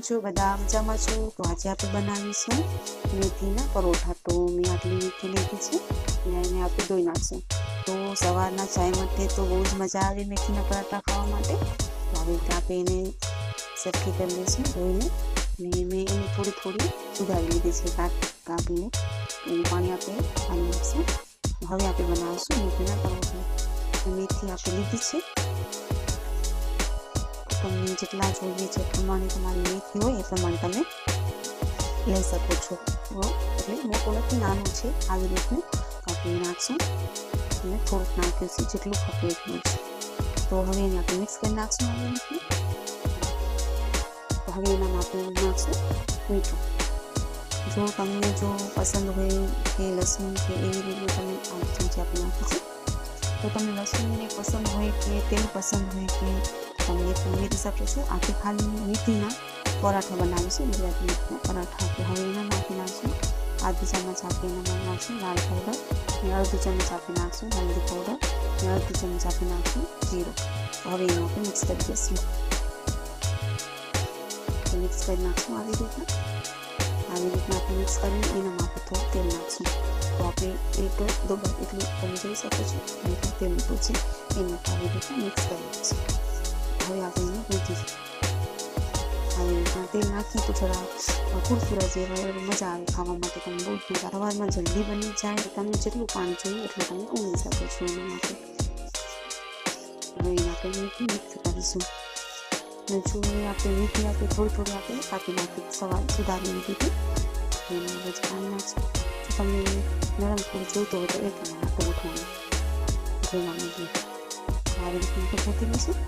છો? બધા મજામાં છો? તો આજે આપણે બનાવીશું મેથીના પરોઠા. તો મેં આટલી મેથી લીધી છે અને એને આપણે ધોઈ નાખશું. તો સવારના ચાય માટે તો બહુ જ મજા આવે મેથીના પરાઠા ખાવા માટે. તો આવી રીતે આપણે એને સરખી કરી લઈશું ધોઈને. ને મેં એને થોડી થોડી સુધારી લીધી છે કાપ, કાપીને. એનું પાણી આપણે પાણી નાખશું. હવે આપણે બનાવીશું મેથીના પરોઠા. મેથી આપણે લીધી છે. તમને જેટલા જોઈએ છે પ્રમાણે તમારી મેથી હોય એ પ્રમાણે તમે લઈ શકો છો. એટલે મોટો નથી નાનું છે આવી રીતનું. કાપી નાખશું. અને થોડુંક નાખ્યું છે જેટલું ખપે એટલું છે તો હવે એને આપણે મિક્સ કરી નાખશું આવી રીતનું તો હવે એનામાં આપણે નાખશું મીઠું. જો તમને જો પસંદ હોય કે લસણ કે એવી રીતે તમે આ ચમચી આપણે નાખીશું તો તમને લસણને પસંદ હોય કે તેલ પસંદ હોય કે પનીર ઉમેરી શકો છો આથી ખાલી મેથીના પરાઠા બનાવીશું ગુજરાતી મેથીના પરાઠા આપણે હવે એના નાખી નાખશું આધી ચમચ આપી એનામાં નાખશું લાલ પાવડર ને અડધી ચમચ આપી નાખશું હલ્દી પાવડર ને અડધી ચમચ આપી નાખશું જીરું હવે એમાં આપણે મિક્સ કરી દઈશું મિક્સ કરી નાખશું આવી રીતના આવી રીતના આપણે મિક્સ કરીને એનામાં આપણે થોડું તેલ નાખશું તો આપણે એક દોબર એટલું તમે જોઈ શકો છો તેલ લીધું છે એને આવી રીતના મિક્સ કરી નાખશું હવે આપણે રીતના તેલ નાખી તો જરા કુરકુરા જેવા મજા આવે ખાવા માટે. તમે બહુ મજા સવારમાં જલ્દી બની જાય તમને જેટલું પાણી જોઈએ એટલું તમે ઉમેરી શકો છો એના માટે. હવે એને આપણે મીઠી મિક્સ કરીશું. અને જો આપણે મીઠી આપણે થોડી થોડી આપણે કાપી નાખી સવાર સુધારી લીધી હતી. એને અંદર પાણી નાખશું. જો તમને નરમ ફૂલ જોઈતો હોય તો એ પ્રમાણે આપણે જોવા જોવાનું આવી રીતે ગોઠવી લઈશું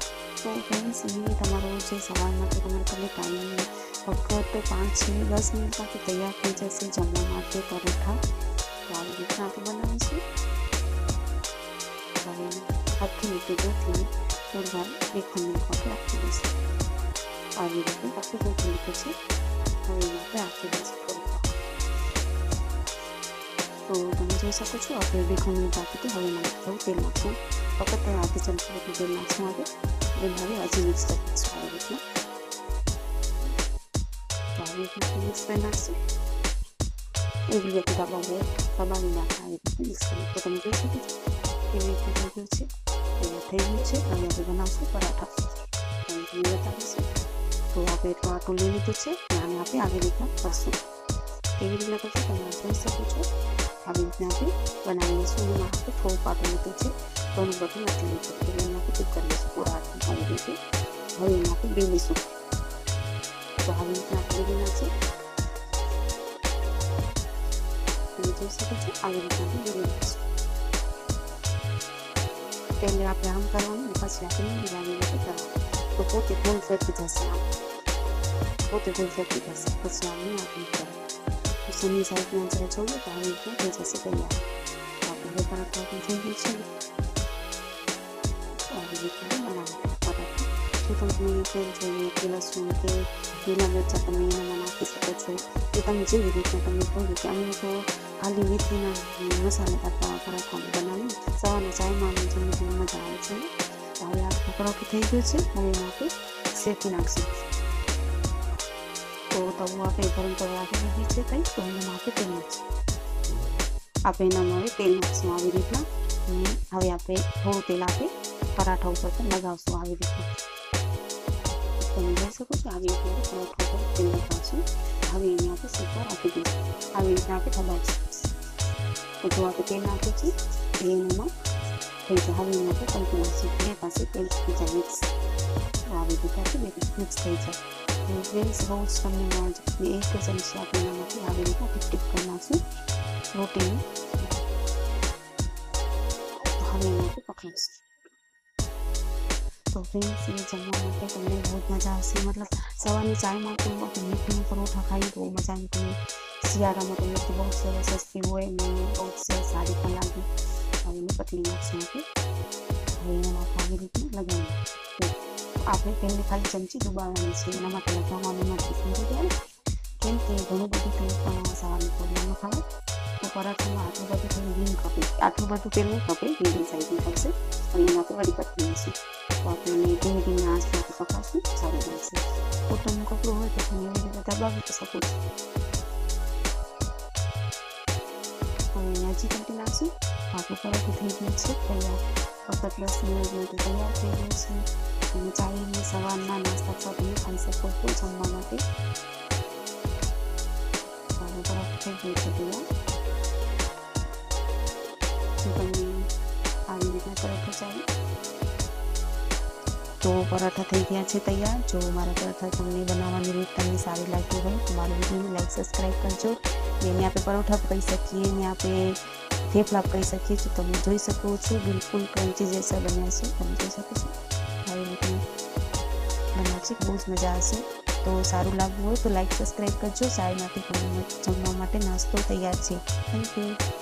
તો ફ્રેન્ડ્સ એ તમારો જે સવાર માટે તમારે તમે ટાઈમ ફક્ત પાંચ છે, દસ મિનિટમાં તૈયાર થઈ જશે જમવા માટે પરોઠા. તો આવી રીતના આપણે બનાવીશું. હવે આખી રીતે ગોઠવીને થોડી એક મિનિટ માટે રાખી દઈશું. આવી રીતે આખી ગોઠવી લીધું છે. હવે આપણે રાખી દઈશું તો તમે જોઈ શકો છો, આપણે બે મિનિટ આપી હતી હવે એમાં થોડું તેલ નાખશું. ફક્ત આધી ચમચી તેલ નાખશું આપણે એટલે હવે હજી મિક્સ કરી દઈશું આવી રીતના તો આવી રીતના મિક્સ કરી નાખશું એવી રીતે દબાવો દબાવી નાખા આવી રીતે મિક્સ કરી તો તમે જોઈ શકો છો કેવી રીતે થઈ ગયું છે તૈયાર થઈ ગયું છે હવે આપણે બનાવશું પરાઠા તમે તમને બતાવીશું તો આપણે એટલું આટું લઈ લીધું છે અને આપણે આવી રીતના કરશું કેવી રીતના કરશું તમે જોઈ શકો છો આવી રીતના આપણે બનાવી લઈશું એમાં આપણે થોડું પાટું લીધું છે ઘણું બધું નથી લીધું એટલે એમાં પૂરા હાથમાં આવી રીતે હવે એમાં આપણે બેલીશું તો આવી રીતના બેલી નાખશું તમે જોઈ શકો છો આવી રીતના બેલી નાખશું પહેલે આપણે આમ કરવાનું ને પછી આપણે આવી રીતે કરવાનું તો પોતે ગોલ ફેંકી જશે આમ પોતે ગોલ ફેંકી જશે પછી આપણે આપણે કરવાનું સની સાઈડના જરા જોઈએ તો આવી રીતે થઈ જશે તૈયાર આપણે આપણે થઈ ગયું છે આવી રીતે બનાવવાનું પરાઠા જો તમને તેલ જોઈએ કે લસણ કે લીલા મરચાં તમે એનામાં નાખી શકો છો એ તમે જેવી રીતના તમે કહ્યું કે અમે તો ખાલી મેથીના મસાલેદાર પરાઠા બનાવી સવારના ચાયમાં જમવાની મજા આવે છે તો હવે આ પરોઠું થઈ ગયું છે હવે આપણે શેકી નાખશું તો તવું આપણે ગરમ કરવા આપી દીધી છે કંઈ તો એનામાં આપણે તેલ નાખશું આપણે એનામાં હવે તેલ નાખશું આવી રીતના હવે આપણે થોડું તેલ આપણે પરાઠા ઉપર લગાવશું આવી રીતના તમે જોઈ શકો છો આવી રીતે પરાઠા ઉપર તેલ લગાવશું હવે એને આપણે શેકવા રાખી દઈશું આવી રીતના આપણે દબાવીશું તો જો આપણે તેલ નાખ્યું છે એ એનામાં થઈ જાય હવે એને આપણે પલટી નાખશું બે પાસે તેલ થઈ જાય મિક્સ તો આવી રીતે આપણે મિક્સ થઈ જાય ફ્રેન્ડ્સ રોજ તમને મળે એક ચમચી આપણે એનામાંથી આવી રીતે ટીપ કરી નાખશું રોટીનું હવે એનાથી પકડીશું તો ફ્રેન્ડ્સ જમવા માટે તમને બહુ જ મજા આવશે. મતલબ સવારની ચાયમાં તો આપણે મીઠીનું પરોઠા ખાઈએ તો મજા આવે તમે શિયાળામાં તો મેથી બહુ સરસ સસ્તી હોય ને બહુ સારી પણ લાગે. હવે એને પતલી નાખશું આપણે હવે એનામાં આવી રીતે લગાવી. આપણે તેલને ખાલી ચમચી ડુબાવવાની છે. એના માટે લગાવવાનું નથી સમજી ગયા કેમ કે ઘણું બધું તેલ પણ સવારની પ્રોબ્લેમ ખાવાય તો પરાઠામાં આટલું બધું તેલ નહીં ખપે. આટલું બધું તેલ નહીં ખપે મીડિયમ સાઈઝની ખપશે. અને એમાં આપણે વળી પતલી લઈશું. તો આપણે ધીમે ધીમે આંચ માટે પકાવશું સારું બનશે પોતાનું મોકળું હોય તો તમે એવી રીતે દબાવી શકો છો હવે અહીંયા ચિકન નાખશું આપણું પરોઠું થઈ ગયું છે તૈયાર વખત દસ મિનિટ માટે તૈયાર થઈ ગયું છે અને ચાવીને સવારના નાસ્તા સાથે ખાઈ શકો છો જમવા માટે હવે પરોઠું થઈ ગયું છે તૈયાર હું તમને આવી રીતના પરોઠા ચાવી તો પરાઠા થઈ ગયા છે તૈયાર જો મારા પરાઠા તમને બનાવવાની રીત તમને સારી લાગી હોય તો મારી વિડીયોને લાઈક સબસ્ક્રાઈબ કરજો ને એને આપણે પરોઠા કહી શકીએ ને આપણે થેપલા કહી શકીએ છો તમે જોઈ શકો છો બિલકુલ ક્રન્ચી જેસા બન્યા છે તમે જોઈ શકો છો આવી રીતના બન્યા છે બહુ જ મજા આવશે તો સારું લાગવું હોય તો લાઈક સબસ્ક્રાઈબ કરજો સારી માટે જમવા માટે નાસ્તો તૈયાર છે થેન્ક યુ